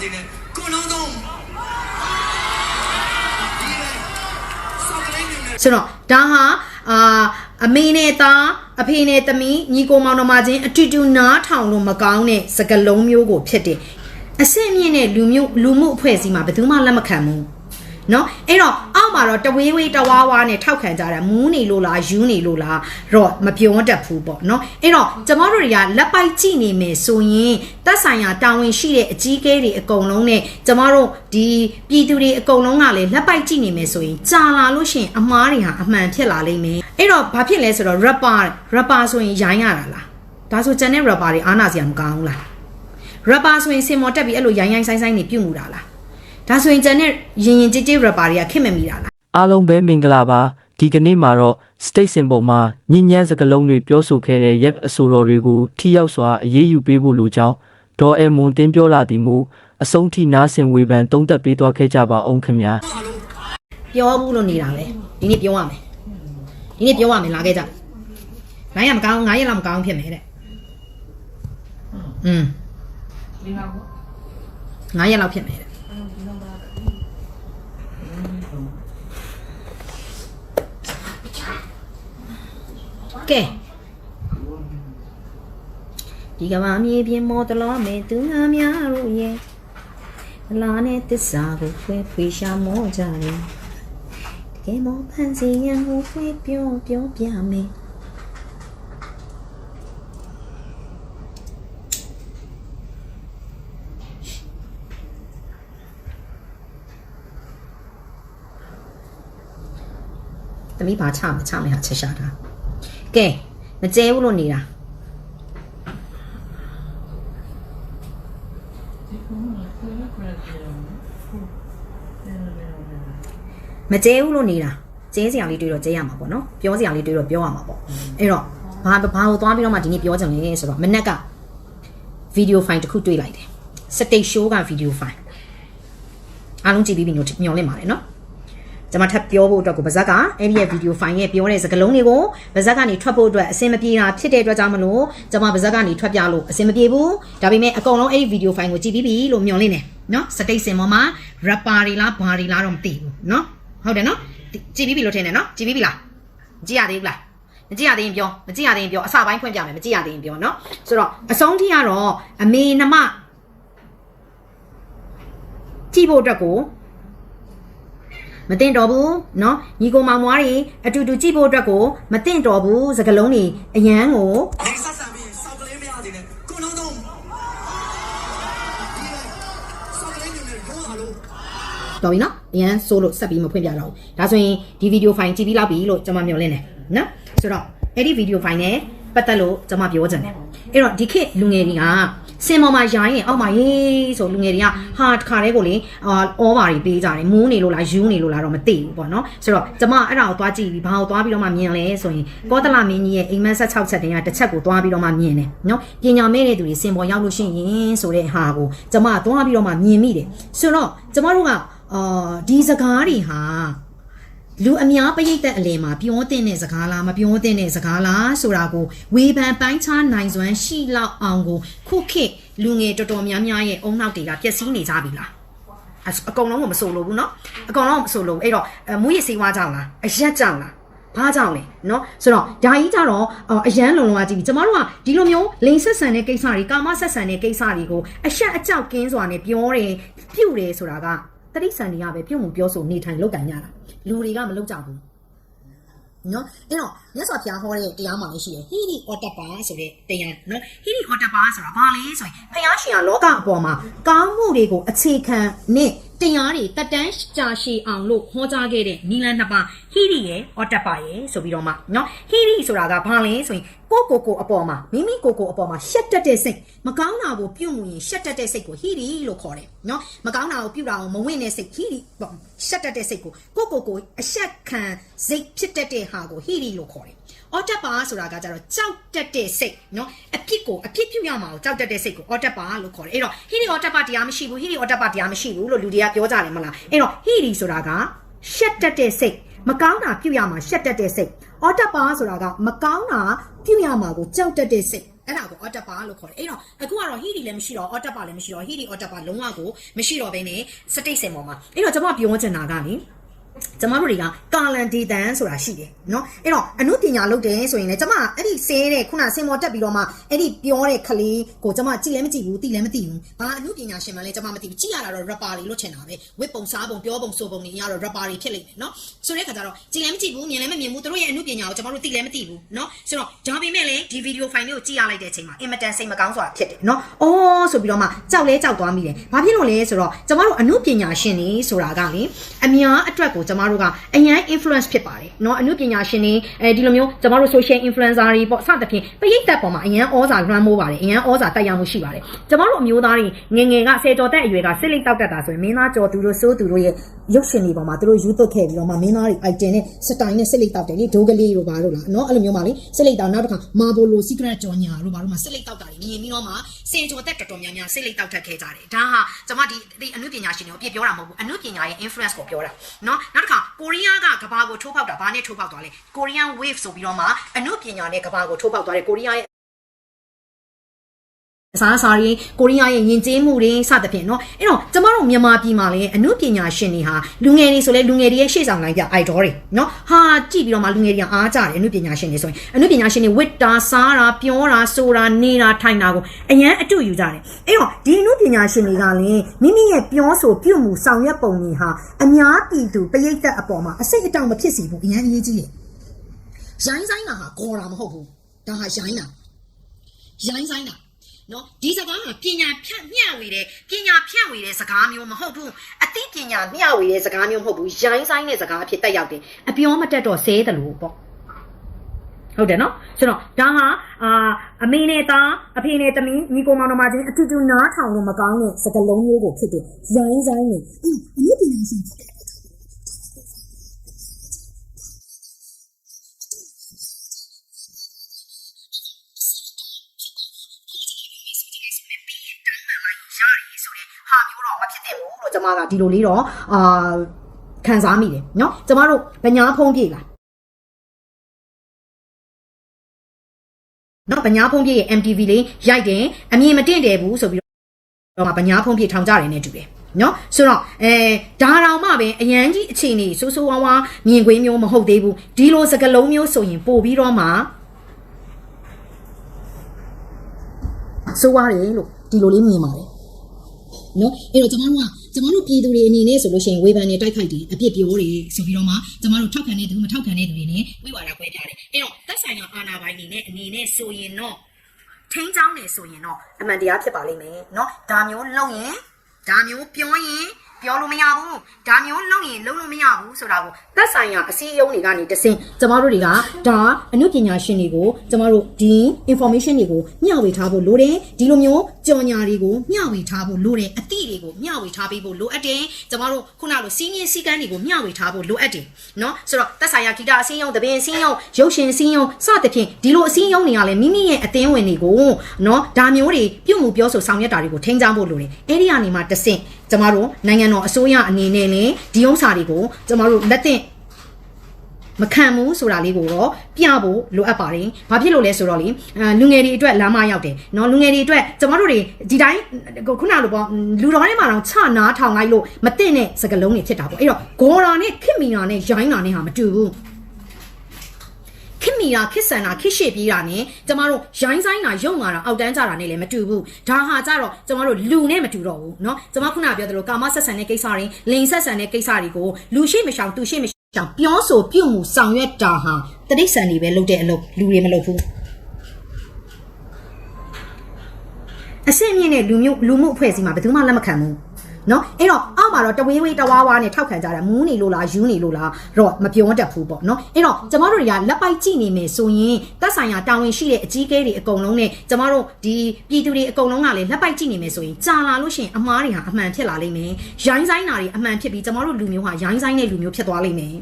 စေနဲ့ကိုလုံးသုံးဒီလေစောက်ကလေးနေနဲ့ဆိုတော့ဒါဟာအာအမေနဲ့သားအဖေနဲ့သမီးညီကိုမောင်နှမချင်းအတူတူနားထောင်လို့မကောင်းတဲ့စကားလုံးမျိုးကိုဖြစ်တယ်အဆင့်မြင့်တဲ့လူမျိုးလူမှုအဖွဲ့အစည်းမှာဘယ်သူမှလက်မခံဘူး နော်အဲ့တော့အောက်မှာတော့တဝေးဝေးတဝါဝါနဲ့ထောက်ခံကြတာမူးနေလို့လားယူးနေလို့လားတော့မပြောတတ်ဘူးပေါ့နော်အဲ့တော့ကျမတို့တွေကလက်ပိုက်ကြည့်နေမယ်ဆိုရင်သက်ဆိုင်ရာတာဝန်ရှိတဲ့အကြီးအကဲတွေအကုန်လုံးနဲ့ကျမတို့ဒီပြည်သူတွေအကုန်လုံးကလည်းလက်ပိုက်ကြည့်နေမယ်ဆိုရင်ကြာလာလို့ရှိရင်အမားတွေဟာအမှန်ဖြစ်လာလိမ့်မယ်အဲ့တော့ဘာဖြစ်လဲဆိုတော့ rapper rapper ဆိုရင်ရိုင်းရတာလားဒါဆိုကျန်တဲ့ rapper တွေအားနာစရာမကောင်းဘူးလား rapper ဆိုရင်စင်မော်တက်ပြီးအဲ့လိုရိုင်းရိုင်းဆိုင်ဆိုင်နေပြုတ်မှုတာလား ဒါဆိုရင်ကျန်တဲ့ရင်ရင်ကြည်ကြည် rapper တွေကခင်မမိတာလားအားလုံးပဲမင်္ဂလာပါဒီကနေ့မှာတော့ state symbol မှာညဉ့်ညမ်းစကားလုံးတွေပြောဆိုခဲ့တဲ့ yep အဆိုတော်တွေကိုထိရောက်စွာအရေးယူပေးဖို့လိုကြောင်းဒေါ်အမွန်တင်းပြောလာသည်မူအဆုံးထိနားဆင်ဝေဖန်သုံးသပ်ပေးသွားခဲ့ကြပါအောင်ခင်ဗျာပြောဘူးလို့နေတာပဲဒီနေ့ပြောရမယ်ဒီနေ့ပြောရမယ်လာခဲ့ကြနိုင်ရမကောင်း9ရက်လောက်မကောင်းဖြစ်မယ်တဲ့อืม9ရက်လောက်ဖြစ်မယ်တဲ့ ကဲဒီကဘာမြေပြင်မော်တလောမေသူငါများတို့ရဲ့အလားနဲ့တစ္ဆာကိုဖွေးဖွေးရှာမောကြတယ်တကယ်မောဖန်စီရန်ကိုဖွေးပြောပြောပြမယ် သမီးဘာချမချမယ်ဟာချက်ရှာတာကဲမကျဲဘူးလို့နေတာမကျဲဘူးလို့နေတာကျဲစရာလေးတွေ့တော့ကျဲရမှာပေါ့နော်ပြောစရာလေးတွေ့တော့ပြောရမှာပေါ့အဲ့တော့ဘာဘာကိုသွားပြီးတော့မှဒီနေ့ပြောကြလဲဆိုတော့မနက်ကဗီဒီယိုဖိုင်တစ်ခုတွေ့လိုက်တယ်စတိတ်ရှိုးကဗီဒီယိုဖိုင်အားလုံးကြည့်ပြီးပြီညိုညော်လင့်ပါတယ်နော် ကျွန်မထပ်ပြောဖို့အတွက်ကိုဗဇက်ကအဲ့ဒီရဲ့ဗီဒီယိုဖိုင်ရဲ့ပြောတဲ့စကားလုံးတွေကိုဗဇက်ကနေထွက်ဖို့အတွက်အဆင်မပြေတာဖြစ်တဲ့အတွက်ကြောင့်မလို့ကျွန်မဗဇက်ကနေထွက်ပြလို့အဆင်မပြေဘူးဒါပေမဲ့အကုန်လုံးအဲ့ဒီဗီဒီယိုဖိုင်ကိုကြည့်ပြီးပြီလို့မျှော်လင့်နေနော်စတိတ်စင်ပေါ်မှာ rapper တွေလားဘာတွေလားတော့မသိဘူးနော်ဟုတ်တယ်နော်ကြည့်ပြီးပြီလို့ထင်တယ်နော်ကြည့်ပြီးပြီလားမကြည့်ရသေးဘူးလားမကြည့်ရသေးရင်ပြောမကြည့်ရသေးရင်ပြောအစပိုင်းဖွင့်ပြမယ်မကြည့်ရသေးရင်ပြောနော်ဆိုတော့အဆုံးထိကတော့အမေနှမကြည့်ဖို့အတွက်ကို မတင်တော်ဘူးเนาะညီကိုမောင်မွားတွေအတူတူကြည့်ဖို့အတွက်ကိုမတင်တော်ဘူးစကလုံးတွေအရန်ကို နေဆက်ဆံပြီးစောက်ကလေးမရစေနဲ့ကိုလုံးသုံးဒီလေစောက်ကလေးနေနဲ့ရောဟာလို့ တော်ပြီเนาะအရန်ဆိုးလို့ဆက်ပြီးမဖွင့်ပြတော့ဘူးဒါဆိုရင်ဒီဗီဒီယိုဖိုင်ကြည့်ပြီးလောက်ပြီလို့ကျွန်မမျှော်လင့်တယ်เนาะဆိုတော့အဲ့ဒီဗီဒီယိုဖိုင်နဲ့ပတ်သက်လို့ကျွန်မပြောချင်တယ်အဲ့တော့ဒီခေတ်လူငယ်တွေက စင်ပေါ်မှာရိုင်းရင်အောက်မှာရေးဆိုလူငယ်တွေကဟာတခါတည်းကိုလေအာအောပါတွေပေးကြတယ်မူးနေလို့လားယူနေလို့လားတော့မသိဘူးပေါ့နော်ဆိုတော့ကျွန်မအဲ့ဒါကိုသွားကြည့်ပြီးဘာကိုသွားပြီးတော့မှမြင်လဲဆိုရင်ကောသလမင်းကြီးရဲ့အိမ်မက်ဆက်6ချက်တင်ကတစ်ချက်ကိုသွားပြီးတော့မှမြင်တယ်နော်ပညာမဲ့တဲ့သူတွေစင်ပေါ်ရောက်လို့ရှိရင်ဆိုတဲ့ဟာကိုကျွန်မသွားပြီးတော့မှမြင်မိတယ်ဆိုတော့ကျွန်မတို့ကအာဒီစကားတွေဟာ လူအများပရိသတ်အလယ်မှာပြောတဲ့တဲ့စကားလားမပြောတဲ့တဲ့စကားလားဆိုတာကိုဝေဖန်ပိုင်းခြားနိုင်စွမ်းရှိလောက်အောင်ကိုခုခေတ်လူငယ်တော်တော်များများရဲ့အုံနောက်တွေကပျက်စီးနေကြပြီလားအစအကုန်လုံးကိုမဆိုလို့ဘူးเนาะအကုန်လုံးကိုမဆိုလို့ဘူးအဲ့တော့အဲမူရစေးဝါကြောင်လားအရက်ကြောင်လားဘာကြောင့်လဲเนาะဆိုတော့ဓာကြီးကြတော့အော်အရန်လုံလုံကကြည့်ပြီကျမတို့ကဒီလိုမျိုးလိန်ဆက်ဆန်တဲ့ကိစ္စတွေကာမဆက်ဆန်တဲ့ကိစ္စတွေကိုအရှက်အကြောက်ကင်းစွာနဲ့ပြောတယ်ပြုတ်တယ်ဆိုတာက တတိဆန်တွေကပဲပြုတ်မှုပြောဆိုနေထိုင်လောက်ကန်ကြတာလူတွေကမလောက်ကြဘူးနော်အဲ့တော့မြတ်စွာဘုရားဟောတဲ့တရားမှာလည်းရှိတယ်ဟိရိအော်တပါဆိုတဲ့တရားနော်ဟိရိအော်တပါဆိုတာဘာလဲဆိုရင်ဘုရားရှင်ကလောကအပေါ်မှာကောင်းမှုတွေကိုအခြေခံနဲ့ တရားတွေတက်တန်းကြာရှည်အောင်လို့ဟောကြားခဲ့တဲ့နီလန်နှစ်ပါးဟိရိရဲ့အော်တပါရဲ့ဆိုပြီးတော့မှနော်ဟိရိဆိုတာကဘာလဲဆိုရင်ကိုကိုကိုအပေါ်မှာမိမိကိုကိုအပေါ်မှာရှက်တက်တဲ့စိတ်မကောင်းတာကိုပြုတ်မှုရင်ရှက်တက်တဲ့စိတ်ကိုဟိရိလို့ခေါ်တယ်နော်မကောင်းတာကိုပြုတ်တာကိုမဝင့်တဲ့စိတ်ဟိရိပေါ့ရှက်တက်တဲ့စိတ်ကိုကိုကိုကိုအရှက်ခံစိတ်ဖြစ်တတ်တဲ့ဟာကိုဟိရိလို့ခေါ်တယ် အော်တက်ပါဆိုတာကကြတော့ကြောက်တက်တဲ့စိတ်နော်အဖြစ်ကိုအဖြစ်ပြုတ်ရမှာကိုကြောက်တက်တဲ့စိတ်ကိုအော်တက်ပါလို့ခေါ်တယ်အဲ့တော့ဟိရိအော်တက်ပါတရားမရှိဘူးဟိရိအော်တက်ပါတရားမရှိဘူးလို့လူတွေကပြောကြတယ်မလားအဲ့တော့ဟိရိဆိုတာကရှက်တက်တဲ့စိတ်မကောင်းတာပြုတ်ရမှာရှက်တက်တဲ့စိတ်အော်တက်ပါဆိုတာကမကောင်းတာပြုတ်ရမှာကိုကြောက်တက်တဲ့စိတ်အဲ့ဒါကို auto bar လို့ခေါ်တယ်အဲ့တော့အခုကတော့ heat လည်းမရှိတော့ auto bar လည်းမရှိတော့ heat auto bar လုံးဝကိုမရှိတော့ဘဲနဲ့စတိတ်စင်ပေါ်မှာအဲ့တော့ကျွန်မပြောချင်တာကလေ ကျမတို့တွေကကာလန်ဒေတန်ဆိုတာရှိတယ်เนาะအဲ့တော့အမှုပညာလုပ်တယ်ဆိုရင်လည်းကျမအဲ့ဒီဆဲတဲ့ခုနစင်မော်တက်ပြီးတော့မှအဲ့ဒီပြောတဲ့ခလေးကိုကျမကြည့်လည်းမကြည့်ဘူးသိလည်းမသိဘူးဘာအမှုပညာရှင်မှလည်းကျမမသိဘူးကြည့်ရတာတော့ rapper တွေလို့ထင်တာပဲဝစ်ပုံစားပုံပြောပုံဆိုပုံတွေအရတော့ rapper တွေဖြစ်လိမ့်မယ်เนาะဆိုတဲ့ခါကျတော့ကြည့်လည်းမကြည့်ဘူးမြင်လည်းမမြင်ဘူးသူတို့ရဲ့အမှုပညာကိုကျမတို့သိလည်းမသိဘူးเนาะဆိုတော့ဒါပေမဲ့လည်းဒီ video file လေးကိုကြည့်ရလိုက်တဲ့အချိန်မှာအင်မတန်စိတ်မကောင်းစွာဖြစ်တယ်เนาะအော်ဆိုပြီးတော့မှကြောက်လဲကြောက်သွားမိတယ်ဘာဖြစ်လို့လဲဆိုတော့ကျမတို့အမှုပညာရှင်တွေဆိုတာကလေအများအတွက်ကို ကျမတို့ကအရန် influence ဖြစ်ပါတယ်เนาะအမှုပညာရှင်တွေအဲဒီလိုမျိုးကျမတို့ social influencer တွေပေါ့စသဖြင့်ပရိသတ်ပေါ်မှာအရန်ဩဇာလွှမ်းမိုးပါတယ်အရန်ဩဇာတက်ရောက်မှုရှိပါတယ်ကျမတို့အမျိုးသားတွေငယ်ငယ်ကဆယ်ကျော်သက်အရွယ်ကစစ်လိတ်တောက်တတ်တာဆိုရင်မင်းသားကျော်သူတို့စိုးသူတို့ရဲ့ရုပ်ရှင်တွေပေါ်မှာသူတို့ယူသွတ်ခဲ့ပြီးတော့မှမင်းသားတွေ item နဲ့စတိုင်နဲ့စစ်လိတ်တောက်တယ်လေဒိုးကလေးတို့ဘာတို့လားเนาะအဲ့လိုမျိုးပါလေစစ်လိတ်တောက်နောက်တစ်ခါမာဘိုလို secret ကြော်ညာတို့ဘာတို့မှာစစ်လိတ်တောက်တာတွေမြင်ပြီးတော့မှစင်ကျော်သက်တော်တော်များများစစ်လိတ်တောက်ထက်ခဲ့ကြတယ်ဒါဟာကျမဒီဒီအမှုပညာရှင်တွေကိုအပြစ်ပြောတာမဟုတ်ဘူးအမှုပညာရဲ့ influence ကိုပြောတာเนาะ နောက်တစ်ခါကိုရီးယားကကဘာကိုထိုးပေါက်တာဘာနဲ့ထိုးပေါက်သွားလဲ Korean wave ဆိုပြီးတော့မှအမှုပညာနဲ့ကဘာကိုထိုးပေါက်သွားတယ်ကိုရီးယားရဲ့ အစားအစာတွေကိုရီးယားရဲ့ယဉ်ကျေးမှုတွေစသဖြင့်เนาะအဲ့တော့ကျမတို့မြန်မာပြည်မှာလည်းအမှုပညာရှင်တွေဟာလူငယ်တွေဆိုလဲလူငယ်တွေရဲ့ရှေ့ဆောင်လိုင်းပြ idol တွေเนาะဟာကြည့်ပြီးတော့မှလူငယ်တွေကအားကြတယ်အမှုပညာရှင်တွေဆိုရင်အမှုပညာရှင်တွေဝစ်တာစားတာပြောတာဆိုတာနေတာထိုင်တာကိုအရန်အတူယူကြတယ်အဲ့တော့ဒီအမှုပညာရှင်တွေကလည်းမိမိရဲ့ပြောဆိုပြုမှုဆောင်ရွက်ပုံတွေဟာအများပြည်သူပရိသတ်အပေါ်မှာအစိတ်အတောင်မဖြစ်စေဘူးအရန်အရေးကြီးတယ်ရိုင်းဆိုင်တာဟာခေါ်တာမဟုတ်ဘူးဒါဟာရိုင်းတာရိုင်းဆိုင်တာ နော်ဒီစကားကပညာဖြန့်မျှဝေတဲ့ပညာဖြန့်ဝေတဲ့စကားမျိုးမဟုတ်ဘူးအသိပညာမျှဝေတဲ့စကားမျိုးမဟုတ်ဘူးရိုင်းဆိုင်တဲ့စကားအဖြစ်တက်ရောက်တယ်အပြောမတက်တော့ဆဲတယ်လို့ပေါ့ဟုတ်တယ်နော်ဆိုတော့ဒါဟာအာအမေနဲ့သားအဖေနဲ့သမီးညီကိုမောင်နှမချင်းအတူတူနားထောင်လို့မကောင်းတဲ့စကားလုံးမျိုးကိုဖြစ်တယ်ရိုင်းဆိုင်နေအင်းအမှုပညာရှင်ဖြစ်တ သင့်ဘူးလို့ကျွန်မကဒီလိုလေးတော့အာခံစားမိတယ်เนาะကျမတို့ဗညာဖုံးပြေလာနော်ဗညာဖုံးပြေရဲ့ MTV လေးရိုက်တယ်အမြင်မတင့်တယ်ဘူးဆိုပြီးတော့မှဗညာဖုံးပြေထောင်ကြတယ်နဲ့တူတယ်နော်ဆိုတော့အဲဒါတောင်မှပဲအရန်ကြီးအခြေအနေဆိုးဆိုးဝါးဝါမြင်ကွင်းမျိုးမဟုတ်သေးဘူးဒီလိုစကလုံးမျိုးဆိုရင်ပို့ပြီးတော့မှဆိုးဝါးတယ်လို့ဒီလိုလေးမြင်ပါတယ် နော်အဲ့တော့ကျမတို့ကကျမတို့ပြည်သူတွေအနေနဲ့ဆိုလို့ရှိရင်ဝေဖန်နေတိုက်ခိုက်တယ်အပြစ်ပြောတယ်ဆိုပြီးတော့မှကျမတို့ထောက်ခံတဲ့သူမထောက်ခံတဲ့သူတွေနဲ့ဝိဝါဒခွဲထားတယ်အဲ့တော့သက်ဆိုင်ရာအာဏာပိုင်တွေနဲ့အနေနဲ့ဆိုရင်တော့ထိန်းချောင်းနေဆိုရင်တော့အမှန်တရားဖြစ်ပါလိမ့်မယ်နော်ဒါမျိုးလုပ်ရင်ဒါမျိုးပြောရင် ပြောလို့မရဘူးဒါမျိုးလုပ်ရင်လုပ်လို့မရဘူးဆိုတာကိုသက်ဆိုင်ရာအစည်းအရုံးတွေကနေတဆင့်ကျမတို့တွေကဒါအမှုပညာရှင်တွေကိုကျမတို့ဒီ information တွေကိုမျှဝေထားဖို့လိုတယ်ဒီလိုမျိုးကြော်ညာတွေကိုမျှဝေထားဖို့လိုတယ်အသည့်တွေကိုမျှဝေထားပေးဖို့လိုအပ်တယ်ကျမတို့ခုနလိုစီးငင်းစီကန်းတွေကိုမျှဝေထားဖို့လိုအပ်တယ်เนาะဆိုတော့သက်ဆိုင်ရာဂီတအစည်းအရုံးတပင်အစည်းအရုံးရုပ်ရှင်အစည်းအရုံးစသဖြင့်ဒီလိုအစည်းအရုံးတွေကလည်းမိမိရဲ့အသင်းဝင်တွေကိုเนาะဒါမျိုးတွေပြုမှုပြောဆိုဆောင်ရွက်တာတွေကိုထိန်းချောင်းဖို့လိုတယ်အဲ့ဒီကနေမှတဆင့်ကျမတို့နိုင်ငံ တော်အစိုးရအနေနဲ့လည်းဒီဥစ္စာတွေကိုကျမတို့လက်သင့်မခံဘူးဆိုတာလေးကိုတော့ပြဖို့လိုအပ်ပါတယ်။ဘာဖြစ်လို့လဲဆိုတော့လေအဲလူငယ်တွေအတွက်လမ်းမရောက်တယ်။နော်လူငယ်တွေအတွက်ကျမတို့တွေဒီတိုင်းခုနလိုပေါ့လူတော်ထဲမှာတော့ချနားထောင်လိုက်လို့မသိတဲ့စကလုံးတွေဖြစ်တာပေါ့။အဲ့တော့ဂေါ်ရာနဲ့ခစ်မီနာနဲ့ရိုင်းနာနဲ့ဟာမတူဘူး။ ခစ်မီရာခစ်ဆန်တာခစ်ရှေ့ပြေးတာနဲ့ကျမတို့ရိုင်းဆိုင်တာရုံမာတာအောက်တန်းကြတာနဲ့လည်းမတူဘူးဒါဟာကြတော့ကျမတို့လူနဲ့မတူတော့ဘူးเนาะကျမခုနပြောသလိုကာမဆက်ဆံတဲ့ကိစ္စတွေလိန်ဆက်ဆံတဲ့ကိစ္စတွေကိုလူရှိမရှောင်သူရှိမရှောင်ပြောဆိုပြုမှုဆောင်ရွက်တာဟာတတိษံတွေပဲလုပ်တဲ့အလုပ်လူတွေမလုပ်ဘူးအဆင့်မြင့်တဲ့လူမျိုးလူမှုအဖွဲ့အစည်းမှာဘယ်သူမှလက်မခံဘူး နော်အဲ့တော့အောက်မှာတော့တဝေးဝေးတဝါဝါနဲ့ထောက်ခံကြတာမူးနေလို့လားယူနေလို့လားတော့မပြောတတ်ဘူးပေါ့နော်အဲ့တော့ကျမတို့တွေကလက်ပိုက်ကြည့်နေမယ်ဆိုရင်သက်ဆိုင်ရာတာဝန်ရှိတဲ့အကြီးအကဲတွေအကုန်လုံးနဲ့ကျမတို့ဒီပြည်သူတွေအကုန်လုံးကလည်းလက်ပိုက်ကြည့်နေမယ်ဆိုရင်ကြာလာလို့ရှိရင်အမားတွေဟာအမှန်ဖြစ်လာလိမ့်မယ်ရိုင်းဆိုင်တာတွေအမှန်ဖြစ်ပြီးကျမတို့လူမျိုးဟာရိုင်းဆိုင်တဲ့လူမျိုးဖြစ်သွားလိမ့်မယ်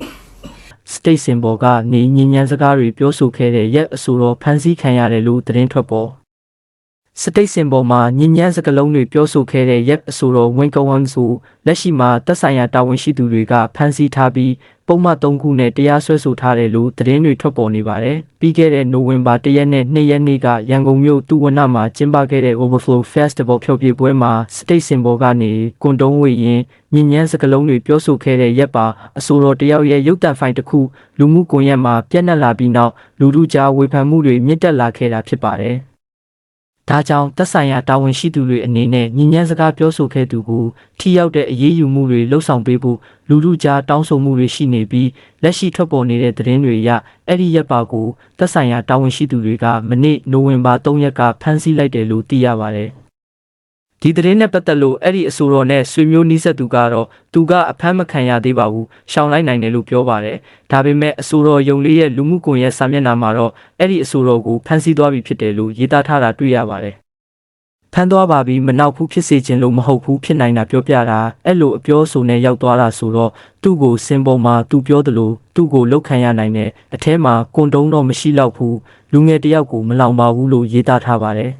state symbol ကနေညဉ့်ညမ်းစကားတွေပြောဆိုခဲ့တဲ့ရက်အဆိုတော်ဖန်ဆီးခံရတယ်လို့သတင်းထွက်ပေါ် state symbol မှာညဉ့်ညမ်းစကားလုံးတွေပြောဆိုခဲ့တဲ့ရက်အဆိုတော်ဝင်းကဝန်းစုလက်ရှိမှာသက်ဆိုင်ရာတာဝန်ရှိသူတွေကဖန်ဆီးထားပြီးပုံမှန်3ခုနဲ့တရားစွဲဆိုထားတယ်လို့သတင်းတွေထွက်ပေါ်နေပါတယ်။ပြီးခဲ့တဲ့နိုဝင်ဘာ1ရက်နဲ့2ရက်နေ့ကရန်ကုန်မြို့တူဝနမှာကျင်းပခဲ့တဲ့ Overflow Festival ဖျော်ဖြေပွဲမှာ State Symbol ကနေကွန်တုံးဝေရင်ညဉ့်ညမ်းစကလုံးတွေပြောဆိုခဲ့တဲ့ရက်ပါအဆိုတော်တယောက်ရဲ့ရုပ်တံဖိုင်တစ်ခုလူမှုကွန်ရက်မှာပြန့်နှံ့လာပြီးနောက်လူထုကြားဝေဖန်မှုတွေမြင့်တက်လာခဲ့တာဖြစ်ပါတယ်။ ဒါကြောင့်သက်ဆိုင်ရာတာဝန်ရှိသူတွေအနေနဲ့ညဉ့်ညမ်းစကားပြောဆိုခဲ့သူကိုထိရောက်တဲ့အရေးယူမှုတွေလှုံ့ဆော်ပေးဖို့လူလူကြားတောင်းဆိုမှုတွေရှိနေပြီးလက်ရှိထွက်ပေါ်နေတဲ့သတင်းတွေအရအဲ့ဒီရက်ပါကိုသက်ဆိုင်ရာတာဝန်ရှိသူတွေကမနေ့နိုဝင်ဘာ3ရက်ကဖမ်းဆီးလိုက်တယ်လို့သိရပါတယ်။ ဒီသတင်းနဲ့ပတ်သက်လို့အဲ့ဒီအဆိုတော်နဲ့ဆွေမျိုးနီးစပ်သူကတော့သူကအဖမ်းမခံရသေးပါဘူးရှောင်လိုက်နိုင်တယ်လို့ပြောပါတယ်။ဒါပေမဲ့အဆိုတော်ယုံလေးရဲ့လူမှုကွန်ရက်စာမျက်နှာမှာတော့အဲ့ဒီအဆိုတော်ကိုဖမ်းဆီးသွားပြီဖြစ်တယ်လို့ရေးသားထားတာတွေ့ရပါတယ်။ဖမ်းသွားပါပြီမနောက်ဘူးဖြစ်စေခြင်းလို့မဟုတ်ဘူးဖြစ်နိုင်တာပြောပြတာအဲ့လိုအပြောဆိုနဲ့ရောက်သွားတာဆိုတော့သူ့ကိုစင်ပေါ်မှာသူပြောသလိုသူ့ကိုလောက်ခံရနိုင်တဲ့အထဲမှာကွန်တုံးတော့မရှိတော့ဘူးလူငယ်တယောက်ကိုမလောင်ပါဘူးလို့ရေးသားထားပါတယ်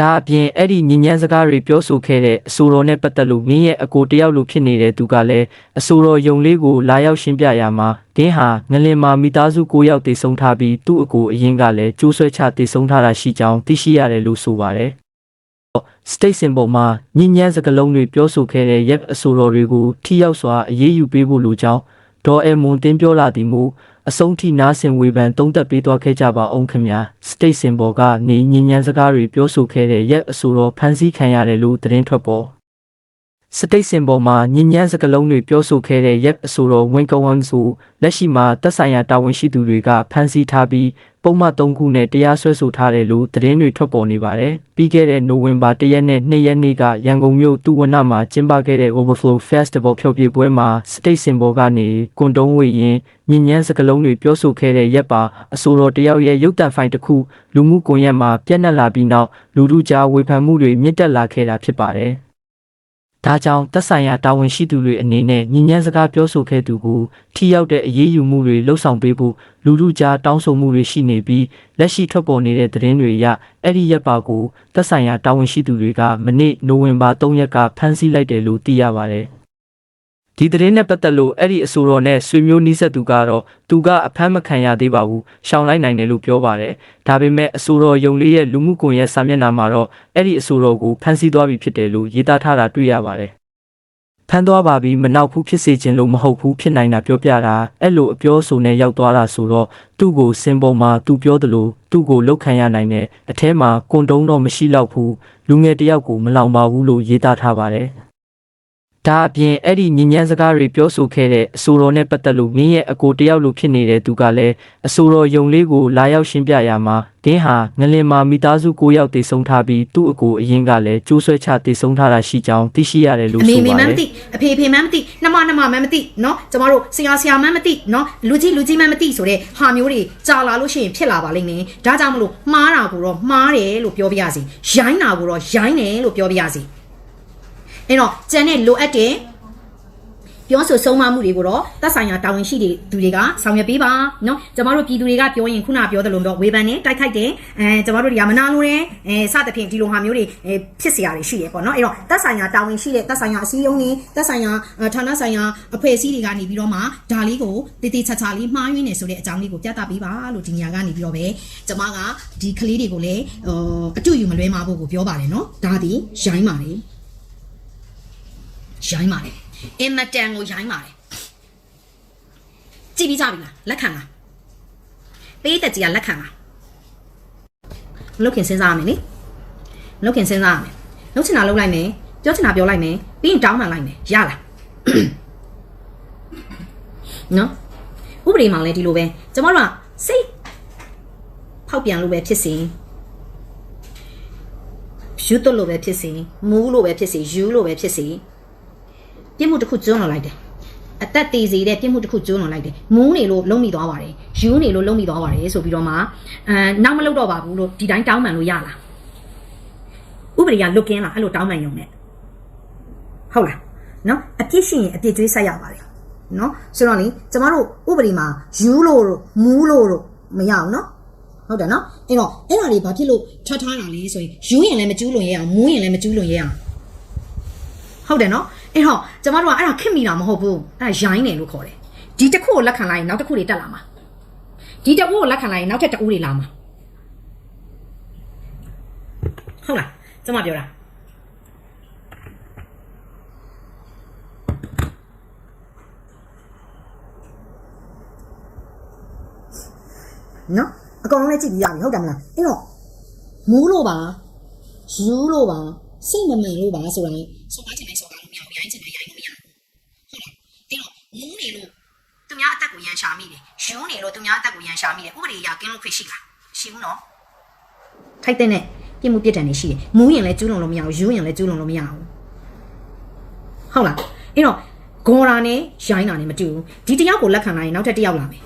ဒါအပြင်အဲ့ဒီညဉ့်ညမ်းစကားတွေပြောဆိုခဲ့တဲ့အဆိုတော်နဲ့ပတ်သက်လို့မင်းရဲ့အကိုတယောက်လိုဖြစ်နေတဲ့သူကလည်းအဆိုတော်ယုံလေးကိုလာရောက်ရှင်းပြရမှာဒင်းဟာငလင်မာမိသားစု၉ယောက်တည်ဆုံထားပြီးသူ့အကိုအရင်ကလည်းကျိုးဆွဲချတည်ဆုံထားတာရှိကြောင်းသိရှိရတယ်လို့ဆိုပါတယ် state symbol မှာညဉ့်ညမ်းစကလုံးတွေပြောဆိုခဲ့တဲ့ရက်အဆိုတော်တွေကိုထိရောက်စွာအရေးယူပေးဖို့လိုကြောင်းဒေါ်အမွန်တင်ပြောလာသည်မူ အဆုံးထိနားဆင်ဝေဖန်သုံးသပ်ပေးသွားခဲ့ကြပါအောင်ခင်ဗျာ state symbol ကနေညဉ့်ညမ်းစကားတွေပြောဆိုခဲ့တဲ့ရက်အဆိုတော်ဖမ်းဆီးခံရတယ်လို့သတင်းထွက်ပေါ်စတိတ်စင်ပေါ်မှာညဉ့်ညမ်းစကလုံးတွေပြောဆိုခဲ့တဲ့ရက်အဆိုတော်ဝင်ကဝန်ဆိုလက်ရှိမှာသက်ဆိုင်ရာတာဝန်ရှိသူတွေကဖမ်းဆီးထားပြီး ပုံမှန်၃ခုနဲ့တရားစွဲဆိုထားတယ်လို့သတင်းတွေထွက်ပေါ်နေပါတယ်။ပြီးခဲ့တဲ့နိုဝင်ဘာ၁ရက်နဲ့၂ရက်နေ့ကရန်ကုန်မြို့တူဝနမှာကျင်းပခဲ့တဲ့ Overflow Festival ဖျော်ဖြေပွဲမှာစတိတ်စင်ပေါ်ကနေကွန်တုံးဝေရင်ညဉ့်ညမ်းစကလုံးတွေပြောဆိုခဲ့တဲ့ရက်ပါအဆိုတော်တယောက်ရဲ့ရုပ်တံဖိုင်တစ်ခုလူမှုကွန်ရက်မှာပြန့်နှံ့လာပြီးနောက်လူထုကြားဝေဖန်မှုတွေမြင့်တက်လာခဲ့တာဖြစ်ပါတယ်။ ဒါကြောင့်သက်ဆိုင်ရာတာဝန်ရှိသူတွေအနေနဲ့ညဉ့်ညမ်းစကားပြောဆိုခဲ့သူကိုထိရောက်တဲ့အရေးယူမှုတွေလှုံ့ဆော်ပေးဖို့လူလူကြားတောင်းဆိုမှုတွေရှိနေပြီးလက်ရှိထွက်ပေါ်နေတဲ့သတင်းတွေအရအဲ့ဒီရက်ပါကိုသက်ဆိုင်ရာတာဝန်ရှိသူတွေကမနေ့နိုဝင်ဘာ3ရက်ကဖမ်းဆီးလိုက်တယ်လို့သိရပါတယ်။ ဒီသတင်းနဲ့ပတ်သက်လို့အဲ့ဒီအဆိုတော်နဲ့ဆွေမျိုးနီးစပ်သူကတော့သူကအဖမ်းမခံရသေးပါဘူးရှောင်လိုက်နိုင်တယ်လို့ပြောပါတယ်။ဒါပေမဲ့အဆိုတော်ယုံလေးရဲ့လူမှုကွန်ရက်စာမျက်နှာမှာတော့အဲ့ဒီအဆိုတော်ကိုဖမ်းဆီးသွားပြီဖြစ်တယ်လို့ရေးသားထားတာတွေ့ရပါတယ်။ဖမ်းသွားပါပြီမနောက်ဘူးဖြစ်စေခြင်းလို့မဟုတ်ဘူးဖြစ်နိုင်တာပြောပြတာအဲ့လိုအပြောဆိုနဲ့ရောက်သွားတာဆိုတော့သူ့ကိုစင်ပေါ်မှာသူပြောသလိုသူ့ကိုလောက်ခံရနိုင်တဲ့အထဲမှာကွန်တုံးတော့မရှိတော့ဘူးလူငယ်တယောက်ကိုမလောင်ပါဘူးလို့ရေးသားထားပါတယ် ဒါအပြင်အဲ့ဒီညဉ့်ညမ်းစကားတွေပြောဆိုခဲ့တဲ့အဆိုတော်နဲ့ပတ်သက်လို့မင်းရဲ့အကိုတယောက်လိုဖြစ်နေတဲ့သူကလည်းအဆိုတော်ယုံလေးကိုလာရောက်ရှင်းပြရမှာဒင်းဟာငလင်မာမိသားစု၉ယောက်တည်ဆုံထားပြီးသူ့အကိုအရင်ကလည်းကျိုးဆွဲချတည်ဆုံထားတာရှိကြောင်းသိရှိရတယ်လို့ဆိုပါတယ်။အမေမမသိအဖေဖေမမသိနှမနှမမမသိနော်ကျမတို့ဆရာဆရာမမသိနော်လူကြီးလူကြီးမမသိဆိုတဲ့ဟာမျိုးတွေကြာလာလို့ရှိရင်ဖြစ်လာပါလိမ့်မယ်။ဒါကြောင့်မလို့မှားတာကိုတော့မှားတယ်လို့ပြောပြရစီ။ရိုင်းတာကိုတော့ရိုင်းတယ်လို့ပြောပြရစီ။ အဲ့တော့ကျန်တဲ့လိုအပ်တဲ့ပြောဆိုဆုံးမမှုတွေကိုတော့သက်ဆိုင်ရာတာဝန်ရှိတဲ့သူတွေကဆောင်ရွက်ပေးပါเนาะကျမတို့ပြည်သူတွေကပြောရင်ခုနပြောသလိုတော့ဝေဖန်တယ်တိုက်ခိုက်တယ်အဲကျမတို့တွေကမနာလိုတယ်အဲစသဖြင့်ဒီလိုဟာမျိုးတွေအဲဖြစ်เสียရတွေရှိတယ်ပေါ့เนาะအဲ့တော့သက်ဆိုင်ရာတာဝန်ရှိတဲ့သက်ဆိုင်ရာအစည်းအရုံးတွေသက်ဆိုင်ရာအဲဌာနဆိုင်ရာအဖွဲ့အစည်းတွေကနေပြီးတော့မှဒါလေးကိုတည်တည်ချာချာလေးမှားယွင်းနေဆိုတဲ့အကြောင်းလေးကိုပြသပေးပါလို့ဒီနေရာကနေပြီးတော့ပဲကျမကဒီကလေးတွေကိုလည်းဟိုအတူယူမလွဲမှာဖို့ကိုပြောပါတယ်เนาะဒါဒီရိုင်းပါတယ် ရိုင်းပါတယ်အင်မတန်ကိုရိုင်းပါတယ်ကြည့်ပြီးကြပြီလားလက်ခံလားပေးတက်ကြီးကလက်ခံလားမလုတ်ခင်စဉ်းစားရမယ်နိမလုတ်ခင်စဉ်းစားရမယ်လုတ်ချင်တာလုတ်လိုက်မယ်ပြောချင်တာပြောလိုက်မယ်ပြီးရင်တောင်းပန်လိုက်မယ်ရလားနော်ဥပဒေမှာလည်းဒီလိုပဲကျမတို့ကစိတ်ဖောက်ပြန်လို့ပဲဖြစ်စေယူတ်လို့ပဲဖြစ်စေမူးလို့ပဲဖြစ်စေယူလို့ပဲဖြစ်စေ ပြစ်မှုတစ်ခုကျွန်းလွန်လိုက်တယ်အသက်သေးစေတဲ့ပြစ်မှုတစ်ခုကျွန်းလွန်လိုက်တယ်မူးနေလို့လုံးမိသွားပါတယ်ယူနေလို့လုံးမိသွားပါတယ်ဆိုပြီးတော့မှအဲနောက်မလုပ်တော့ပါဘူးလို့ဒီတိုင်းတောင်းပန်လို့ရလားဥပဒေကလွတ်ကင်းလားအဲ့လိုတောင်းပန်ရုံနဲ့ဟုတ်လားနော်အပြစ်ရှိရင်အပြစ်ကြွေးဆက်ရပါတယ်နော်ဆိုတော့လေကျမတို့ဥပဒေမှာယူလို့တို့မူးလို့တို့မရအောင်နော်ဟုတ်တယ်နော်အဲ့တော့အဲ့ဒါတွေဘာဖြစ်လို့ထွက်ထားတာလဲဆိုရင်ယူရင်လည်းမကျူးလွန်ရဲအောင်မူးရင်လည်းမကျူးလွန်ရဲအောင်ဟုတ်တယ်နော် အဲ့တော့ကျမတို့ကအဲ့ဒါခစ်မိတာမဟုတ်ဘူးအဲ့ဒါရိုင်းတယ်လို့ခေါ်တယ်ဒီတစ်ခုကိုလက်ခံလိုက်ရင်နောက်တစ်ခုတွေတက်လာမှာဒီတစ်ခုကိုလက်ခံလိုက်ရင်နောက်ထပ်တစ်ဦးတွေလာမှာဟုတ်လားကျမပြောတာနော်အကောင်လုံးလည်းကြည့်ပြီးရပြီဟုတ်တယ်မလားအဲ့တော့မူးလို့ပါယူလို့ပါစိတ်မမှန်လို့ပါဆိုရင်စောကားချင်တယ်စောကားလို့မရဘူးရိုင်းချင်တယ်ရိုင်းလို့မရဘူးဟုတ်လားအဲ့တော့မူးနေလို့သူများအသက်ကိုရန်ရှာမိတယ်ယူနေ လို့သူများအသက်ကိုရန်ရှာမိတယ်ဥပဒေအရကင်းလို့ခွင့်ရှိလားရှိဘူးနော်ထိုက်တဲ့နဲ့ပြစ်မှုပြစ်ဒဏ်တွေရှိတယ်မူးရင်လည်းကျူးလွန်လို့မရဘူးယူရင်လည်းကျူးလွန်လို့မရဘူးဟုတ်လားအဲ့တော့ဂေါ်ရာနဲ့ရိုင်းတာနဲ့မတူဘူးဒီတယောက်ကိုလက်ခံလိုက်ရင်နောက်ထပ်တစ်ယောက်လာမယ်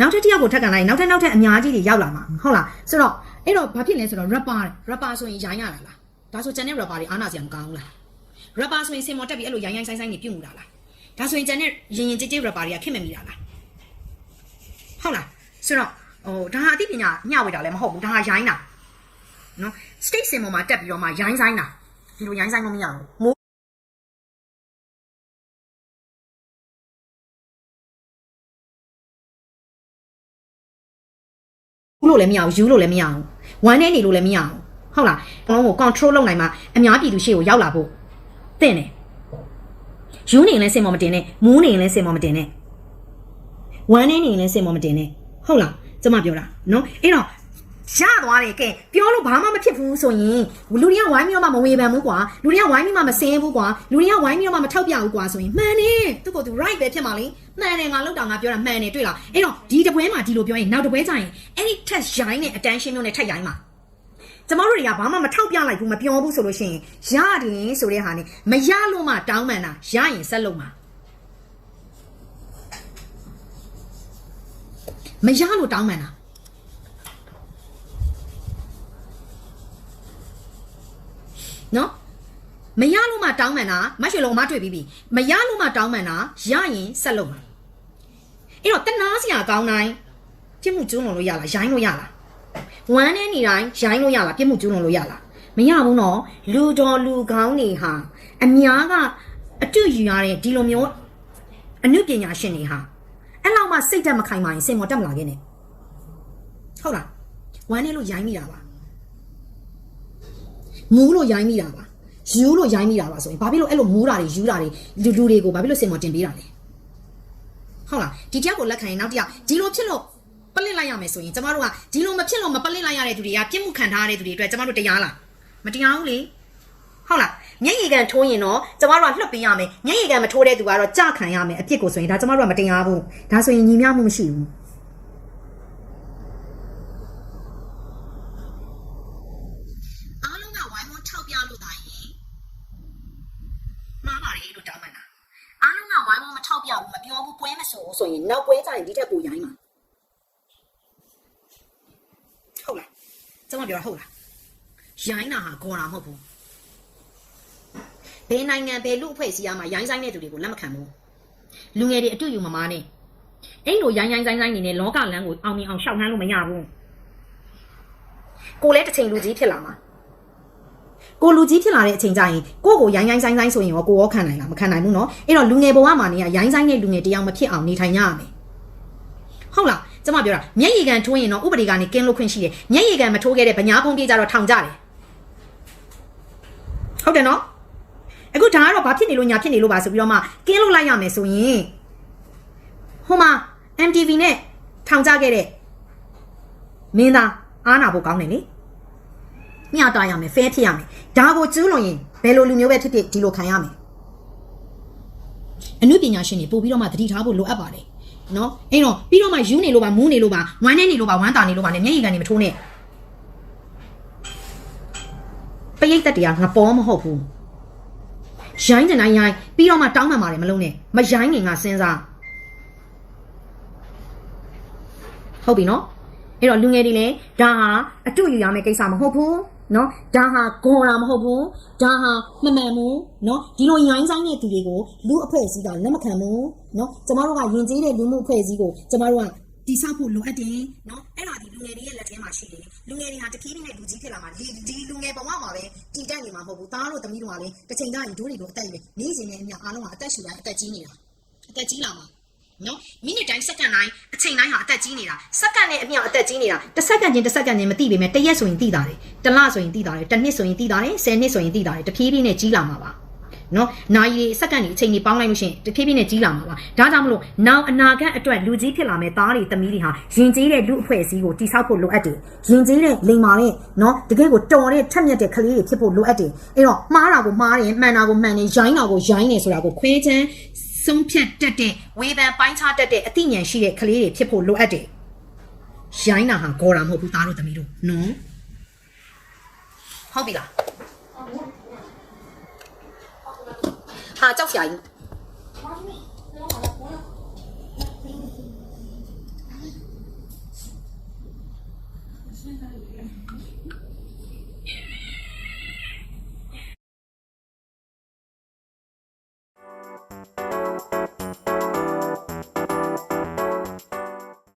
နောက်ထပ်တစ်ယောက်ကိုထပ်ကန်လိုက်ရင်နောက်ထပ်နောက်ထပ်အများကြီးတွေရောက်လာမှာဟုတ်လားဆိုတော့အဲ့တော့ဘာဖြစ်လဲဆိုတော့ rapper rapper ဆိုရင်ရိုင်းရတာလားဒါဆိုကျန်တဲ့ rapper တွေအားနာစရာမကောင်းဘူးလား rapper ဆိုရင်စင်မော်တက်ပြီးအဲ့လိုရိုင်းရိုင်းဆိုင်ဆိုင်နေပြုတ်မှုတာလားဒါဆိုရင်ကျန်တဲ့ရင်ရင်ကြည်ကြည် rapper တွေကခင်မမိတာလား ဟုတ်လားဆိုတော့ဟိုဒါဟာအသိပညာမျှဝေတာလည်းမဟုတ်ဘူးဒါဟာရိုင်းတာနော် state စင်မော်မှာတက်ပြီးတော့မှရိုင်းဆိုင်တာဒီလိုရိုင်းဆိုင်လို့မရဘူးမိုးဘူးလို့လည်းမရဘူးယူလို့လည်းမရဘူးဝမ်းနေနေလို့လည်းမရဘူးဟုတ်လားအလုံးကို control လုပ်နိုင်မှအများပြည်သူရှေ့ကိုရောက်လာဖို့တင့်တယ်ယူနေရင်လည်းစင်မော်မတင်နဲ့မူးနေရင်လည်းစင်မော်မတင်နဲ့ ဝမ်းနေနေရင်လည်းစင်မော်မတင်နဲ့ဟုတ်လားကျမပြောတာနော်အဲ့တော့ရသွားတယ်ကဲပြောလို့ဘာမှမဖြစ်ဘူးဆိုရင်လူတွေကဝိုင်းပြီးတော့မှမဝေဖန်ဘူးကွာလူတွေကဝိုင်းပြီးမှမစင်းဘူးကွာလူတွေကဝိုင်းပြီးတော့မှမထောက်ပြဘူးကွာဆိုရင်မှန်တယ်သူကသူ right ပဲဖြစ်မှာလေမှန်တယ်ငါလောက်တာငါပြောတာမှန်တယ်တွေ့လားအဲ့တော့ဒီတပွဲမှာဒီလိုပြောရင်နောက်တပွဲကျရင်အဲ့ဒီ test ရိုင်းတဲ့ attention မျိုးနဲ့ထက်ရိုင်းမှာကျမတို့တွေကဘာမှမထောက်ပြလိုက်ဘူးမပြောဘူးဆိုလို့ရှိရင်ရတယ်ဆိုတဲ့ဟာနဲ့မရလို့မှတောင်းပန်တာရရင်ဆက်လုပ်မှာ မရလို့တောင်းပန်တာနော်မရလို့မှတောင်းပန်တာမရွှေလုံးမတွေ့ပြီးပြီမရလို့မှတောင်းပန်တာရရင်ဆက်လုပ်မှာအဲ့တော့တနာစရာကောင်းတိုင်းပြစ်မှုကျူးလွန်လို့ရလားရိုင်းလို့ရလားဝမ်းနေနေတိုင်းရိုင်းလို့ရလားပြစ်မှုကျူးလွန်လို့ရလားမရဘူးနော်လူတော်လူကောင်းနေဟာအများကအတူယူရတဲ့ဒီလိုမျိုးအနုပညာရှင်တွေဟာ အဲ့လောက်မှစိတ်တက်မခိုင်ပါရင်စင်မော်တက်မလာခဲ့နဲ့ဟုတ်လားဝမ်းနေလို့ရိုင်းမိတာပါမူးလို့ရိုင်းမိတာပါယူလို့ရိုင်းမိတာပါဆိုရင်ဘာဖြစ်လို့အဲ့လိုမူးတာတွေယူတာတွေလူလူတွေကိုဘာဖြစ်လို့စင်မော်တင်ပေးတာလဲဟုတ်လားဒီတယောက်ကိုလက်ခံရင်နောက်တယောက်ဒီလိုဖြစ်လို့ပလစ်လိုက်ရမယ်ဆိုရင်ကျမတို့ကဒီလိုမဖြစ်လို့မပလစ်လိုက်ရတဲ့သူတွေကပြစ်မှုခံထားရတဲ့သူတွေအတွက်ကျမတို့တရားလားမတရားဘူးလေဟုတ်လား မျက်ရည်ကန်ထိုးရင်တော့ကျမတို့ကလွတ်ပေးရမယ်မျက်ရည်ကန်မထိုးတဲ့သူကတော့ကြခံရမယ်အပြစ်ကိုဆိုရင်ဒါကျမတို့ကမတရားဘူးဒါဆိုရင်ညီမျှမှုမရှိဘူးအားလုံးကဝိုင်းဝန်းထောက်ပြလို့တာရင်မှားပါတယ်လို့တောင်းပန်တာအားလုံးကဝိုင်းဝန်းမထောက်ပြဘူးမပြောဘူးပွဲမဆိုဘူးဆိုရင်နောက်ပွဲကျရင်ဒီထက်ပိုရိုင်းမှာဟုတ်လားကျမပြောတာဟုတ်လားရိုင်းတာဟာဂေါ်တာမဟုတ်ဘူး ဘယ်နိုင်ငံဘယ်လူအဖွဲ့အစည်းအားမှာရိုင်းဆိုင်တဲ့သူတွေကိုလက်မခံဘူးလူငယ်တွေအတူယူမမားနဲ့အဲ့လိုရိုင်းရိုင်းဆိုင်ဆိုင်နေတဲ့လောကလမ်းကိုအောင်မြင်အောင်ရှောက်နှမ်းလို့မရဘူးကိုလည်းတစ်ချိန်လူကြီးဖြစ်လာမှာကိုလူကြီးဖြစ်လာတဲ့အချိန်ကျရင်ကိုကိုရိုင်းရိုင်းဆိုင်ဆိုင်ဆိုရင်ရောကိုရောခံနိုင်လားမခံနိုင်ဘူးနော်အဲ့တော့လူငယ်ဘဝမှာနေရရိုင်းဆိုင်တဲ့လူငယ်တယောက်မဖြစ်အောင်နေထိုင်ရမယ်ဟုတ်လားကျမပြောတာမျက်ရည်ကန်ထိုးရင်တော့ဥပဒေကနေကင်းလို့ခွင့်ရှိတယ်မျက်ရည်ကန်မထိုးခဲ့တဲ့ဗညာဖုံးပြေးကြတော့ထောင်ကြတယ်ဟုတ်တယ်နော် အခုဒါကတော့ဘာဖြစ်နေလို့ညာဖြစ်နေလို့ပါဆိုပြီးတော့မှကင်းလို့လိုက်ရမယ်ဆိုရင်ဟိုမှာ MTV နဲ့ထောင်ကြခဲ့တဲ့မင်းသားအားနာဖို့ကောင်းတယ်လေညတာရမယ်ဖဲဖြစ်ရမယ်ဒါကိုကျူးလွန်ရင်ဘယ်လိုလူမျိုးပဲဖြစ်ဖြစ်ဒီလိုခံရမယ်အမှုပညာရှင်တွေပို့ပြီးတော့မှသတိထားဖို့လိုအပ်ပါတယ်နော်အဲ့တော့ပြီးတော့မှယူနေလို့ပါမူးနေလို့ပါဝမ်းနေနေလို့ပါဝမ်းတာနေလို့ပါနဲ့မျက်ရည်ကန်နေမထိုးနဲ့ပရိတ်သက်တရားငပေါ်မဟုတ်ဘူး ရိုင်းတဲ့နိုင်ရိုင်းပြီးတော့မှတောင်းမှန်ပါတယ်မလုံးနဲ့မရိုင်းနေငါစဉ်းစားဟုတ်ပြီနော်အဲ့တော့လူငယ်တွေလည်းဒါဟာအတူယူရမယ့်ကိစ္စမဟုတ်ဘူးနော်ဒါဟာဂေါ်ရာမဟုတ်ဘူးဒါဟာမမှန်ဘူးနော်ဒီလိုရိုင်းဆိုင်တဲ့သူတွေကိုလူအဖွဲ့အစည်းကလက်မခံဘူးနော်ကျမတို့ကယဉ်ကျေးတဲ့လူမှုအဖွဲ့အစည်းကိုကျမတို့က တိဆောက်ဖို့လိုအပ်တယ်နော်အဲ့ဒါဒီလူငယ်တွေရဲ့လက်ထဲမှာရှိတယ်လူငယ်တွေဟာတဖြည်းဖြည်းနဲ့လူကြီးဖြစ်လာမှာဒီဒီလူငယ်ဘဝမှာပဲတည်တတ်နေမှာမဟုတ်ဘူးသားတို့သမီးတို့ကလည်းတစ်ချိန်တိုင်းဒိုးတွေကိုအသက်ရွယ်နေစဉ်နဲ့အမျှအားလုံးကအသက်ရှူတိုင်းအသက်ကြီးနေတာအသက်ကြီးလာမှာနော်မိနစ်တိုင်းစက္ကန့်တိုင်းအချိန်တိုင်းဟာအသက်ကြီးနေတာစက္ကန့်နဲ့အမြောက်အသက်ကြီးနေတာတစ်စက္ကန့်ချင်းတစ်စက္ကန့်ချင်းမသိပေမဲ့တစ်ရက်ဆိုရင်သိတာတယ်တစ်လဆိုရင်သိတာတယ်တစ်နှစ်ဆိုရင်သိတာတယ်ဆယ်နှစ်ဆိုရင်သိတာတယ်တဖြည်းဖြည်းနဲ့ကြီးလာမှာပါ နော်နိုင်ရီစက္ကန့်ကြီးအချိန်ကြီးပေါင်းလိုက်လို့ရှိရင်တဖြည်းဖြည်းနဲ့ကြီးလာမှာပါဒါကြောင့်မလို့နောက်အနာဂတ်အတွက်လူကြီးဖြစ်လာမဲ့သားတွေသမီးတွေဟာယဉ်ကျေးတဲ့လူအဖွဲ့အစည်းကိုတိဆောက်ဖို့လိုအပ်တယ်ယဉ်ကျေးတဲ့လိမ်မာတဲ့နော်တကယ်ကိုတော်တဲ့ထက်မြက်တဲ့ကလေးတွေဖြစ်ဖို့လိုအပ်တယ်အဲ့တော့မှားတာကိုမှားတယ်မှန်တာကိုမှန်တယ်ရိုင်းတာကိုရိုင်းတယ်ဆိုတာကိုခွဲချမ်းဆုံးဖြတ်တတ်တဲ့ဝေဖန်ပိုင်းခြားတတ်တဲ့အသိဉာဏ်ရှိတဲ့ကလေးတွေဖြစ်ဖို့လိုအပ်တယ်ရိုင်းတာဟာဂေါ်တာမဟုတ်ဘူးသားတို့သမီးတို့နော်ဟုတ်ပြီလား ဟာကြောက်စရာကြီး